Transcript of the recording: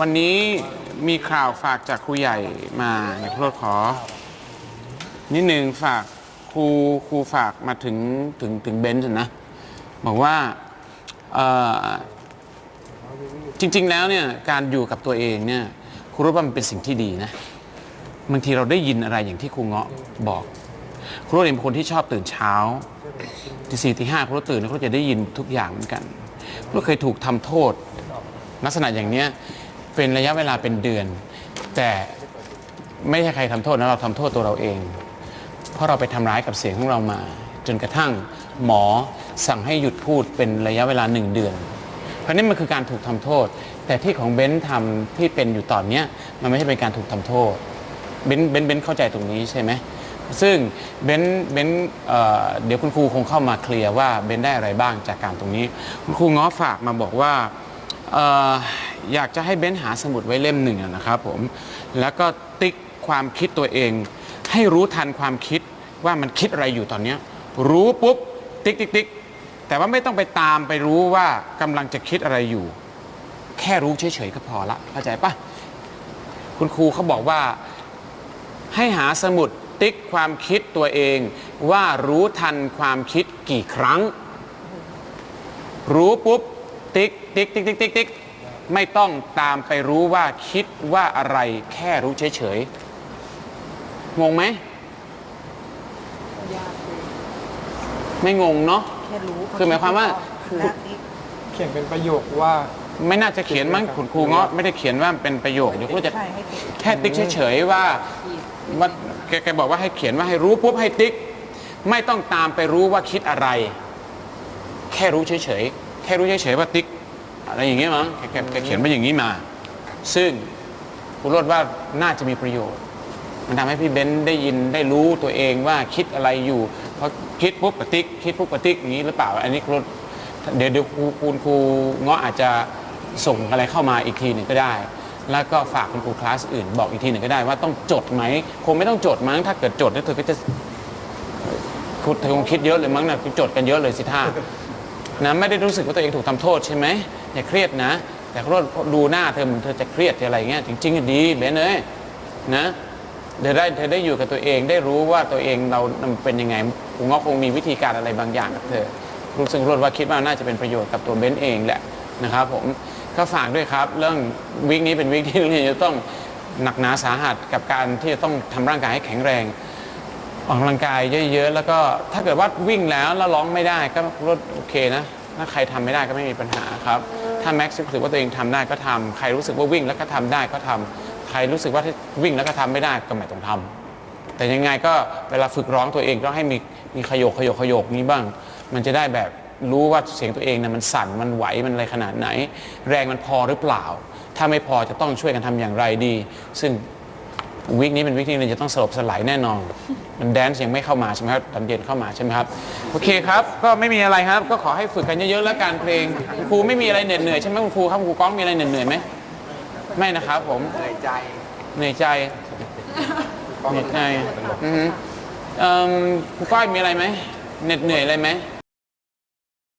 วันนี้มีข่าวฝากจากครูใหญ่มาเดี๋ยวครูโรดขอ นิดนึงฝากครูครูฝากมาถึงถึงถึงเบนซ์นะ บอกว่าเอ่อจริง ๆ แล้วเนี่ยการอยู่กับตัวเองเนี่ยครูรู้ว่ามันเป็นสิ่งที่ดีนะบางทีเราได้ยินอะไรอย่างที่ครูเงาะบอก ครูรู้เองเป็นคนที่ชอบตื่นเช้าตีสี่ตีห้าครูรู้ตื่นแล้วครูจะได้ยินทุกอย่างเหมือนกันครูเคยถูกทำโทษ ลักษณะอย่างเนี้ย เป็นระยะเวลาเป็นเดือน แต่ไม่ใช่ใครทำโทษนะเราทำโทษตัวเราเอง เพราะเราไปทำร้ายกับเสียงของเรามา จนกระทั่งหมอสั่งให้หยุดพูดเป็นระยะเวลาหนึ่งเดือน เพราะนี่มันคือการถูกทำโทษ แต่ที่ของเบนซ์ทำที่เป็นอยู่ตอนเนี้ยมันไม่ใช่เป็นการถูกทำโทษเบนซ์เบนซ์เบนซ์เข้าใจตรงนี้ใช่ไหมซึ่งเบนเบนเดี๋ยวคุณครูคงเข้ามาเคลียร์ว่าเบนได้อะไรบ้างจากการตรงนี้ คุณครูง้อฝากมาบอกว่า เอออยากจะให้เบ้นหาสมุดไว้เล่มหนึ่งอะนะครับผม แล้วก็ติ๊กความคิดตัวเอง ให้รู้ทันความคิดว่ามันคิดอะไรอยู่ตอนเนี้ยรู้ปุ๊บติ๊กติ๊กติ๊กแต่ว่าไม่ต้องไปตามไปรู้ว่ากำลังจะคิดอะไรอยู่ แค่รู้เฉยๆก็พอละเข้าใจปะคุณครูเขาบอกว่าให้หาสมุดติ๊กความคิดตัวเอง ว่ารู้ทันความคิดกี่ครั้ง รู้ปุ๊บ ติ๊กติ๊กติ๊กติ๊กติ๊กติ๊กไม่ต้องตามไปรู้ว่าคิดว่าอะไรแค่รู้เฉยๆงงไหมยากเลยไม่งงเนาะแค่รู้คือหมายความว่าคือติ๊กเขียนเป็นประโยคว่า ไม่น่าจะเขียนมั้งคุณครูเงาะไม่ได้เขียนว่าเป็นประโยคเดี๋ยวครูจะใช่ให้ติ๊กแค่ติ๊กเฉยๆว่าว่าแกแกบอกว่าให้เขียนว่าให้รู้ปุ๊บให้ติ๊ก ไม่ต้องตามไปรู้ว่าคิดอะไร แค่รู้เฉยๆ แค่รู้เฉยๆว่าติ๊กอะไรอย่างเงี้ยมั้งแกแกแกเขียนมาอย่างนี้มา ซึ่งครูโรดว่าน่าจะมีประโยชน์ มันทำให้พี่เบนซ์ได้ยินได้รู้ตัวเองว่าคิดอะไรอยู่พอคิดปุ๊บปะติ๊กคิดปุ๊บปะติ๊กอย่างนี้หรือเปล่า อันนี้ครูโรดเดี๋ยวเดี๋ยวครูคุณครูเงาะอาจจะส่งอะไรเข้ามาอีกทีหนึ่งก็ได้ แล้วก็ฝากคุณครูคลาสอื่นบอกอีกทีหนึ่งก็ได้ว่าต้องจดไหมคงไม่ต้องจดมั้งถ้าเกิดจดแล้วเธอก็จะคุณเธอคงคิดเยอะเลยมั้งนะจดกันเยอะเลยสิท่า นะไม่ได้รู้สึกว่าตัวเองถูกทำโทษใช่ไหมอย่าเครียดนะ แต่เขาดูหน้าเธอเหมือนเธอจะเครียดอะไรเงี้ยจริงๆดีเบนเอ้ยนะเธอได้เธอได้อยู่กับตัวเองได้รู้ว่าตัวเองเราเป็นยังไงคงก็คงมีวิธีการอะไรบางอย่างกับเธอรู้สึกรดว่าคิดว่าน่าจะเป็นประโยชน์กับตัวเบนเองแหละนะครับผมก็ฝากด้วยครับเรื่องวิกนี้เป็นวิกที่เราจะต้องหนักหนาสาหัสกับการที่จะต้องทำร่างกายให้แข็งแรง ออกกำลังกายเยอะๆ แล้วก็ถ้าเกิดว่าวิ่งแล้วแล้วร้องไม่ได้ก็รถโอเคนะ ถ้าใครทำไม่ได้ก็ไม่มีปัญหาครับ ถ้าแม็กซ์รู้สึกว่าตัวเองทำได้ก็ทำใครรู้สึกว่าวิ่งแล้วก็ทำได้ก็ทำใครรู้สึกว่าวิ่งแล้วก็ทำไม่ได้ก็ไม่ต้องทำแต่ยังไงก็เวลาฝึกร้องตัวเองก็ให้มีมีขยโขยโขยโยนี้บ้าง มันจะได้แบบรู้ว่าเสียงตัวเองนะมันสั่นมันไหวมันอะไรขนาดไหน แรงมันพอหรือเปล่า ถ้าไม่พอจะต้องช่วยกันทำอย่างไรดี ซึ่ง วีคนี้เป็นวีคที่เราจะต้องสลบสลายแน่นอน มันแดนซ์ยังไม่เข้ามาใช่ไหมครับตอนเย็นเข้ามาใช่ไหมครับ โอเคครับ ก็ไม่มีอะไรครับ ก็ขอให้ฝึกกันเยอะๆแล้วการเพลงครูไม่มีอะไรเหน็ดเหนื่อยใช่ไหมครูครับครูก้องมีอะไรเหน็ดเหนื่อยไหมไม่นะครับ ผมเหนื่อยใจเหนื่อยใจเหนื่อยใจอือฮึเอิ่มครูก้อยมีอะไรไหมเหน็ดเหนื่อยอะไรไหมไ